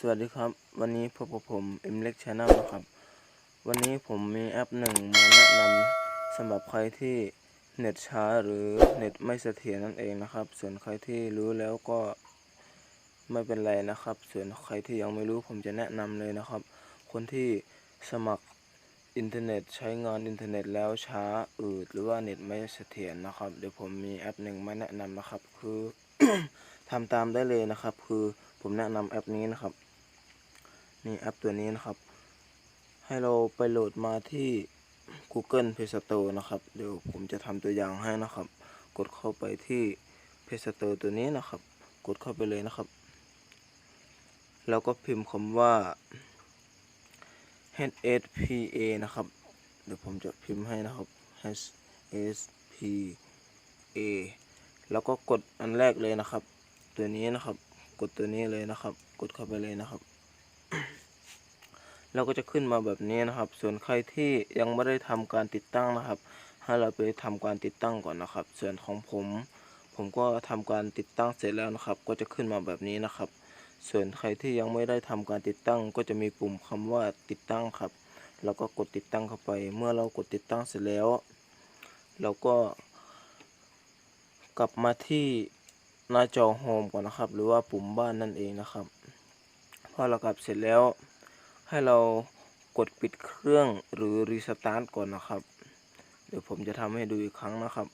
สวัสดีครับ วันนี้พบกับผมเอ็มเล็กชาแนลนะครับ วันนี้ผมมีแอปหนึ่งมาแนะนำสำหรับใครที่เน็ตช้าหรือเน็ตไม่เสถียรนั่นเองนะครับ ส่วนใครที่รู้แล้วก็ไม่เป็นไรนะครับ ส่วนใครที่ยังไม่รู้ผมจะแนะนำเลยนะครับ คนที่สมัครอินเทอร์เน็ตใช้งานอินเทอร์เน็ตแล้วช้าอืด หรือว่าเน็ตไม่เสถียรนะครับ เดี๋ยวผมมีแอปหนึ่งมาแนะนำนะครับ คือทำตามได้เลยนะครับ คือผมแนะนำแอปนี้นะครับ นี่แอปตัวนี้นะครับ ให้เราไปโหลดมาที่ Google Play Store นะครับ เดี๋ยวผมจะทำตัวอย่างให้นะครับ กดเข้าไปที่ Play Store ตัวนี้นะครับ กดเข้าไปเลยนะครับ แล้วก็พิมพ์คำว่า HSPA นะครับ เดี๋ยวผมจะพิมพ์ให้นะครับ HSPA แล้วก็กดอันแรกเลยนะครับ ตัวนี้นะครับ กดตัวนี้เลยนะครับ กดเข้าไปเลยนะครับ เราก็จะขึ้นมาแบบนี้นะครับ ส่วนใครที่ยังไม่ได้ทำการติดตั้งนะครับ ให้เราไปทำการติดตั้งก่อนนะครับ ส่วนของผม ผมก็ทำการติดตั้งเสร็จแล้วนะครับ ก็จะขึ้นมาแบบนี้นะครับ ส่วนใครที่ยังไม่ได้ทำการติดตั้ง ก็จะมีปุ่มคำว่าติดตั้งครับ เราก็กดติดตั้งเข้าไป เมื่อเรากดติดตั้งเสร็จแล้ว เราก็ กลับมาที่หน้าจอโฮมก่อนนะครับ หรือว่าปุ่มบ้านนั่นเองนะครับ พอเรากลับเสร็จแล้ว ให้เรากดปิดเครื่องหรือรีสตาร์ทก่อนนะครับ เดี๋ยวผมจะทำให้ดูอีกครั้งนะครับ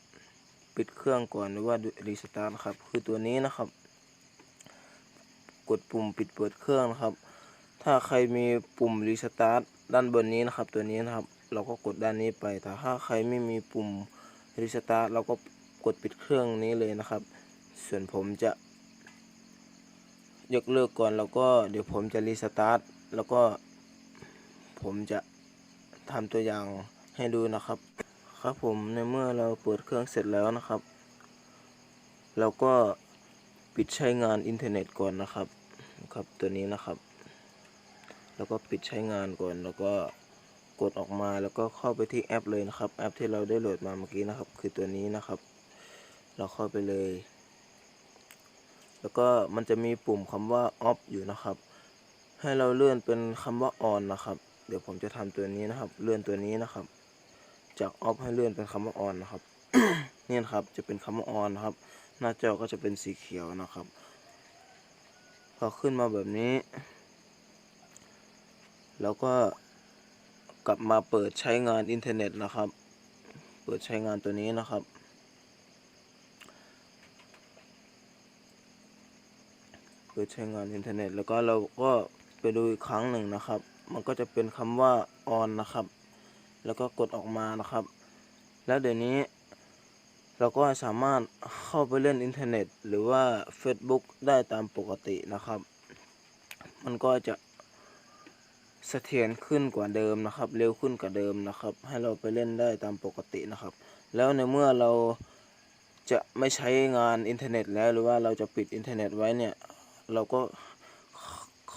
ปิดเครื่องก่อนหรือว่ารีสตาร์ทครับ คือตัวนี้นะครับ กดปุ่มปิดเปิดเครื่องนะครับ ถ้าใครมีปุ่มรีสตาร์ทด้านบนนี้นะครับ ตัวนี้นะครับ เราก็กดด้านนี้ไป แต่ถ้าใครไม่มีปุ่มรีสตาร์ทเราก็กดปิดเครื่องนี้เลยนะครับ ส่วนผมจะยกเลิกก่อนแล้วก็เดี๋ยวผมจะรีสตาร์ท แล้วก็ผมจะทำตัวอย่างให้ดูนะครับ ครับผมในเมื่อเราเปิดเครื่องเสร็จแล้วนะครับ เราก็ปิดใช้งานอินเทอร์เน็ตก่อนนะครับครับตัวนี้นะครับ แล้วก็ปิดใช้งานก่อนแล้วก็กดออกมาแล้วก็เข้าไปที่แอปเลยนะครับ แอปที่เราได้โหลดมาเมื่อกี้นะครับ คือตัวนี้นะครับ เราเข้าไปเลย แล้วก็มันจะมีปุ่มคำว่า off อยู่นะครับ ให้เราเลื่อนเป็นคำว่า on นะครับ เดี๋ยวผมจะทำตัวนี้นะครับ เลื่อนตัวนี้นะครับ จาก off ให้เลื่อนเป็นคำว่า on นะครับ นี่นะครับจะเป็นคำว่า on นะครับ หน้าจอก็จะเป็นสีเขียวนะครับ พอขึ้นมาแบบนี้ แล้วก็กลับมาเปิดใช้งานอินเทอร์เน็ตนะครับ เปิดใช้งานตัวนี้นะครับเปิดใช้งานอินเทอร์เน็ตแล้วก็เราก็ ไปดูอีกครั้งหนึ่งนะครับ มันก็จะเป็นคำว่า on นะครับ แล้วก็กดออกมานะครับ แล้วเดี๋ยวนี้ เราก็สามารถเข้าไปเล่นอินเทอร์เน็ต หรือว่า Facebook ได้ตามปกตินะครับ มันก็จะเสถียรขึ้นกว่าเดิมนะครับ เร็วขึ้นกว่าเดิมนะครับ ให้เราไปเล่นได้ตามปกตินะครับ แล้วในเมื่อเราจะไม่ใช้งานอินเทอร์เน็ตแล้วหรือว่าเราจะปิดอินเทอร์เน็ตไว้เนี่ย เราก็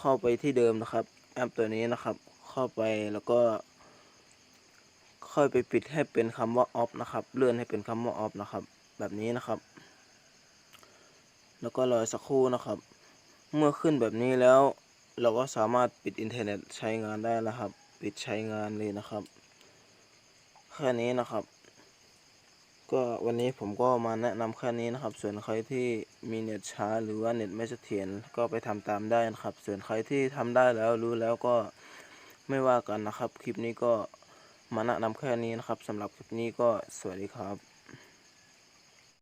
เข้าไปที่เดิมนะครับแอปตัวนี้นะครับ เข้าไปแล้วก็ค่อยไปปิดให้เป็นคำว่า off นะครับ เลื่อนให้เป็นคำว่า off นะครับ แบบนี้นะครับ แล้วก็รอสักครู่นะครับ เมื่อขึ้นแบบนี้แล้ว เราก็สามารถปิดอินเทอร์เน็ตใช้งานได้แล้วครับ ปิดใช้งานเลยนะครับ แค่นี้นะครับ ก็วันนี้ผมก็มาแนะนำแค่นี้นะครับ ส่วนใครที่มีเน็ตช้า หรือว่าเน็ตไม่เสถียรก็ไปทำตามได้นะครับ ส่วนใครที่ทำได้แล้วรู้แล้วก็ไม่ว่ากันนะครับ คลิปนี้ก็มาแนะนำแค่นี้นะครับสำหรับคลิปนี้ก็สวัสดีครับ